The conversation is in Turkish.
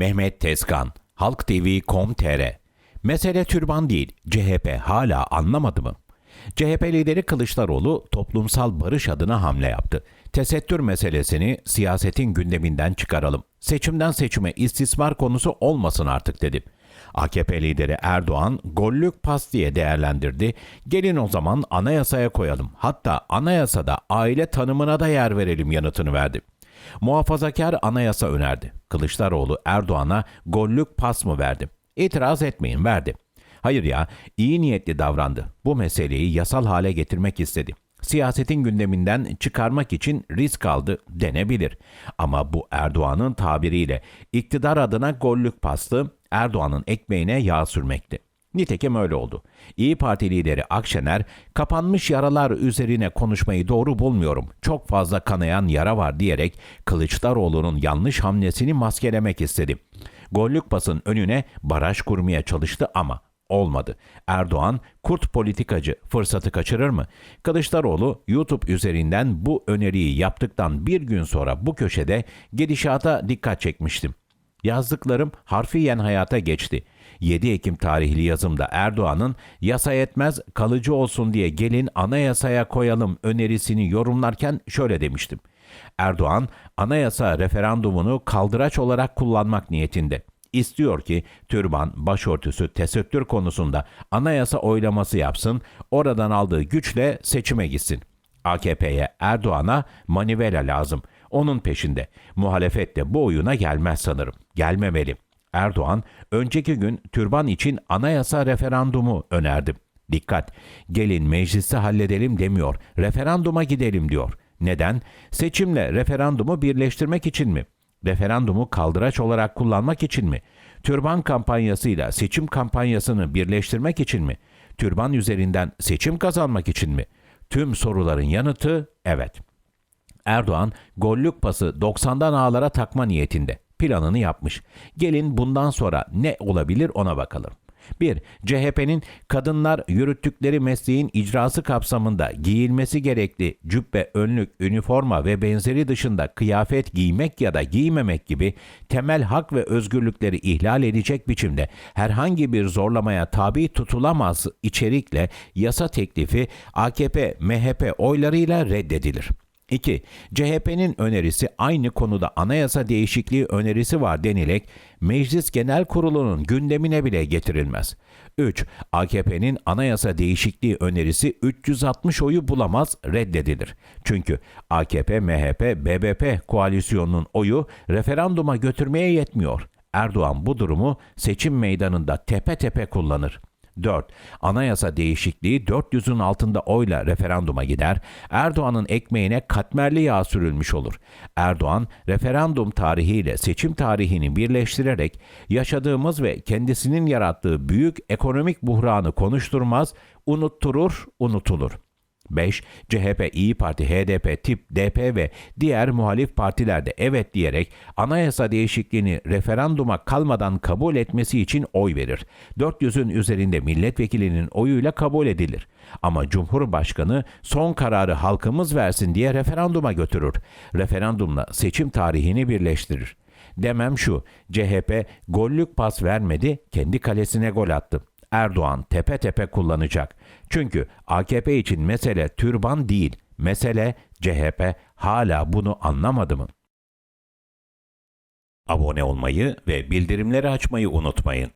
Mehmet Tezkan, Halk TV.com.tr Mesele türban değil, CHP hala anlamadı mı? CHP lideri Kılıçdaroğlu toplumsal barış adına hamle yaptı. Tesettür meselesini siyasetin gündeminden çıkaralım. Seçimden seçime istismar konusu olmasın artık dedi. AKP lideri Erdoğan gollük pas diye değerlendirdi. Gelin o zaman anayasaya koyalım. Hatta anayasada aile tanımına da yer verelim yanıtını verdi. Muhafazakar anayasa önerdi. Kılıçdaroğlu Erdoğan'a gollük pas mı verdi? İtiraz etmeyin verdi. Hayır ya, iyi niyetli davrandı. Bu meseleyi yasal hale getirmek istedi. Siyasetin gündeminden çıkarmak için risk aldı denebilir. Ama bu Erdoğan'ın tabiriyle iktidar adına gollük pastı, Erdoğan'ın ekmeğine yağ sürmekti. Nitekim öyle oldu. İyi Parti lideri Akşener, kapanmış yaralar üzerine konuşmayı doğru bulmuyorum. Çok fazla kanayan yara var diyerek Kılıçdaroğlu'nun yanlış hamlesini maskelemek istedi. Gollük pasın önüne baraj kurmaya çalıştı ama olmadı. Erdoğan kurt politikacı fırsatı kaçırır mı? Kılıçdaroğlu YouTube üzerinden bu öneriyi yaptıktan bir gün sonra bu köşede gidişata dikkat çekmiştim. Yazdıklarım harfiyen hayata geçti. 7 Ekim tarihli yazımda Erdoğan'ın yasa yetmez kalıcı olsun diye gelin anayasaya koyalım önerisini yorumlarken şöyle demiştim. Erdoğan anayasa referandumunu kaldıraç olarak kullanmak niyetinde. İstiyor ki türban, başörtüsü, tesettür konusunda anayasa oylaması yapsın, oradan aldığı güçle seçime gitsin. AKP'ye, Erdoğan'a manivela lazım. Onun peşinde. Muhalefet de bu oyuna gelmez sanırım. Gelmemeli. Erdoğan önceki gün türban için anayasa referandumu önerdi. Dikkat! Gelin mecliste halledelim demiyor. Referanduma gidelim diyor. Neden? Seçimle referandumu birleştirmek için mi? Referandumu kaldıraç olarak kullanmak için mi? Türban kampanyasıyla seçim kampanyasını birleştirmek için mi? Türban üzerinden seçim kazanmak için mi? Tüm soruların yanıtı evet. Erdoğan gollük pası 90'dan ağlara takma niyetinde. Planını yapmış. Gelin bundan sonra ne olabilir ona bakalım. 1. CHP'nin kadınlar yürüttükleri mesleğin icrası kapsamında giyilmesi gerekli cübbe, önlük, üniforma ve benzeri dışında kıyafet giymek ya da giymemek gibi temel hak ve özgürlükleri ihlal edecek biçimde herhangi bir zorlamaya tabi tutulamaz içerikle yasa teklifi AKP, MHP oylarıyla reddedilir. 2. CHP'nin önerisi aynı konuda anayasa değişikliği önerisi var denilerek Meclis Genel Kurulu'nun gündemine bile getirilmez. 3. AKP'nin anayasa değişikliği önerisi 360 oyu bulamaz reddedilir. Çünkü AKP, MHP, BBP koalisyonunun oyu referanduma götürmeye yetmiyor. Erdoğan bu durumu seçim meydanında tepe tepe kullanır. 4. Anayasa değişikliği 400'ün altında oyla referanduma gider. Erdoğan'ın ekmeğine katmerli yağ sürülmüş olur. Erdoğan referandum tarihiyle seçim tarihini birleştirerek yaşadığımız ve kendisinin yarattığı büyük ekonomik buhranı konuşturmaz, unutturur, unutulur. 5. CHP, İyi Parti, HDP, TİP, DP ve diğer muhalif partilerde evet diyerek anayasa değişikliğini referanduma kalmadan kabul etmesi için oy verir. 400'ün üzerinde milletvekilinin oyuyla kabul edilir. Ama Cumhurbaşkanı son kararı halkımız versin diye referanduma götürür. Referandumla seçim tarihini birleştirir. Demem şu, CHP gollük pas vermedi, kendi kalesine gol attı. Erdoğan tepe tepe kullanacak. Çünkü AKP için mesele türban değil, mesele CHP hala bunu anlamadı mı? Abone olmayı ve bildirimleri açmayı unutmayın.